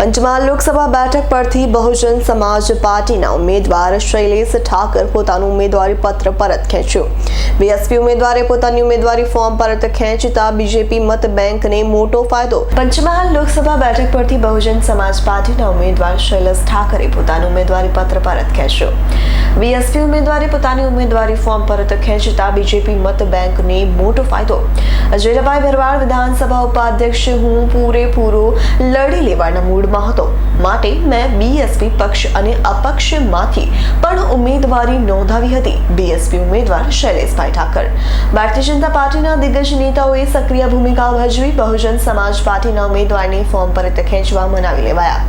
પંચમહાલ લોકસભા બેઠક પરથી બહુજન સમાજ પાર્ટીના ઉમેદવાર શૈલેષ ઠાકર પોતાનું ઉમેદવારી પત્ર પરત ખેંચ્યું. બીએસપી ઉમેદવારે પોતાની ઉમેદવારી ફોર્મ પરત ખેંચતા બીજેપી મત બેંકને મોટો ફાયદો. પંચમહાલ લોકસભા બેઠક પરથી બહુજન સમાજ પાર્ટીના ઉમેદવાર શૈલેષ ઠાકરે પોતાનું ઉમેદવારી પત્ર પરત ખેંચ્યું. બીએસપી ઉમેદવારે પોતાની ઉમેદવારી ફોર્મ પરત ખેંચતા બીજેપી મત બેંકને મોટો ફાયદો. અજયભાઈ ભરવાડ વિધાનસભા ઉપાધ્યક્ષ, હું પૂરેપૂરો લડી લેવાના મૂડમાં હતો. માટે મેં બીએસપી પક્ષ અને અપક્ષમાંથી પણ ઉમેદવારી નોંધાવી હતી. બીએસપી ઉમેદવાર શૈલેષભાઈ ઠાકર. ભારતીય જનતા પાર્ટીના દિગ્ગજ નેતાઓએ સક્રિય ભૂમિકા ભજવી બહુજન સમાજ પાર્ટીના ઉમેદવારને ફોર્મ પરત ખેંચવા મનાવી લેવાયા.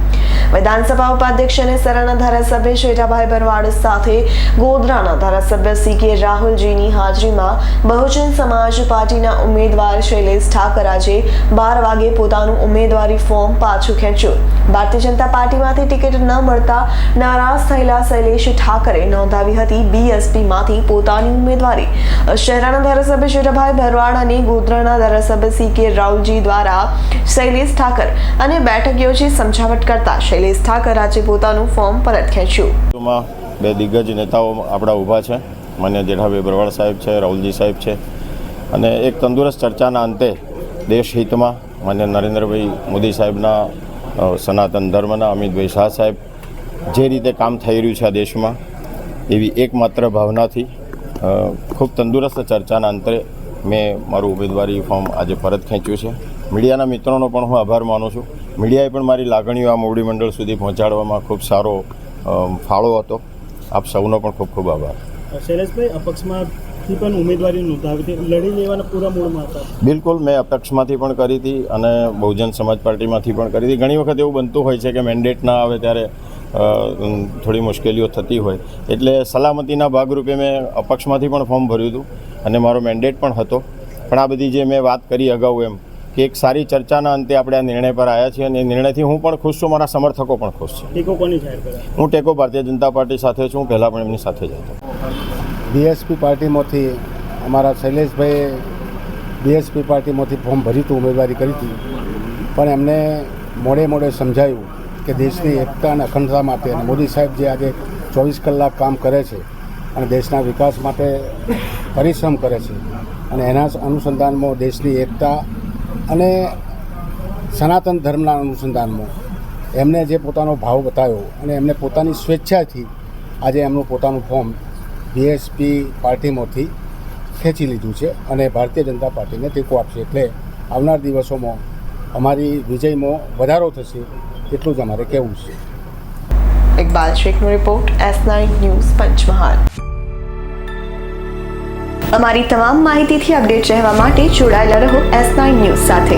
વિધાનસભા ઉપાધ્યક્ષ અને સરાના ધારાસભ્ય શેઠાભાઈ ભરવાડ સાથે ગોધરાના ધારાસભ્ય સી કે રાહુલજીની હાજરીમાં બહુજન સમાજ પાર્ટીના ઉમેદવાર શૈલેષ ઠાકર આજે બાર વાગે પોતાનું ઉમેદવારી ફોર્મ પાછું ખેંચ્યું. ભારતીય જનતા પાર્ટીમાંથી ટિકિટ ન મળતા નારાજ થયેલા શૈલેષ ઠાકરે નોંધાવી હતી બીએસપીમાંથી પોતાની ઉમેદવારી. શહેરાના ધારાસભ્ય શેઠાભાઈ ભરવાડ અને ગોધરાના ધારાસભ્ય સી કે રાઉલજી દ્વારા શૈલેષ ઠાકર અને બેઠક યોજી સમજાવટ કરતા શૈલેષ ઠાકર આજે પોતાનું ફોર્મ પરત ખેંચ્યું. બે દિગ્ગજ નેતાઓ આપણા ઊભા છે. માન્ય જેઠાભાઈ ભરવાડ સાહેબ છે, રાહુલજી સાહેબ છે. અને એક તંદુરસ્ત ચર્ચાના અંતે દેશ હિતમાં માન્ય નરેન્દ્રભાઈ મોદી સાહેબના સનાતન ધર્મના અમિતભાઈ શાહ સાહેબ જે રીતે કામ થઈ રહ્યું છે આ દેશમાં, એવી એકમાત્ર ભાવનાથી ખૂબ તંદુરસ્ત ચર્ચાના અંતરે મેં મારું ઉમેદવારી ફોર્મ આજે પરત ખેંચ્યું છે. મીડિયાના મિત્રોનો પણ હું આભાર માનું છું. મીડિયાએ પણ મારી લાગણીઓ આ મોવડી મંડળ સુધી પહોંચાડવામાં ખૂબ સારો ફાળો હતો. આપ સૌનો પણ ખૂબ ખૂબ આભાર. શૈલેષભાઈ અપક્ષમાંથી પણ ઉમેદવારી નોંધાવી હતી? લડી લેવાના પૂરા મૂળમાં હતા. બિલકુલ મેં અપક્ષમાંથી પણ કરી હતી અને બહુજન સમાજ પાર્ટીમાંથી પણ કરી હતી. ઘણી વખત એવું બનતું હોય છે કે મેન્ડેટ ના આવે ત્યારે થોડી મુશ્કેલીઓ થતી હોય. એટલે સલામતીના ભાગરૂપે મેં અપક્ષમાંથી પણ ફોર્મ ભર્યું હતું અને મારો મેન્ડેટ પણ હતો. પણ આ બધી જે મેં વાત કરી અગાઉ એમ કે એક સારી ચર્ચાના અંતે આપણે આ નિર્ણય પર આવ્યા છીએ અને એ નિર્ણયથી હું પણ ખુશ છું મારા સમર્થકો પણ ખુશ છે. હું ટેકો ભારતીય જનતા પાર્ટી સાથે છું પહેલાં પણ એમની સાથે જ હતો. બીએસપી પાર્ટીમાંથી અમારા શૈલેષભાઈએ બીએસપી પાર્ટીમાંથી ફોર્મ ભરી હતું ઉમેદવારી કરી હતી. પણ એમને મોડે મોડે સમજાયું કે દેશની એકતા અને અખંડતા માટે અને મોદી સાહેબ જે આજે ચોવીસ કલાક કામ કરે છે અને દેશના વિકાસ માટે પરિશ્રમ કરે છે અને એના અનુસંધાનમાં દેશની એકતા અને સનાતન ધર્મના અનુસંધાનમાં એમને જે પોતાનો ભાવ બતાવ્યો અને એમને પોતાની સ્વેચ્છાથી આજે એમનું પોતાનું ફોર્મ બીએસપી પાર્ટીમાંથી ખેંચી લીધું છે અને ભારતીય જનતા પાર્ટીને ટેકો આપશે એટલે આવનાર દિવસોમાં અમારી વિજયમાં વધારો થશે એટલું જ અમારે કહેવું છે. Iqbal શેખનો report S nine news Panchmahal. અમારી તમામ માહિતીથી અપડેટ રહેવા માટે જોડાયેલા રહો એસ નાઇન ન્યૂઝ સાથે.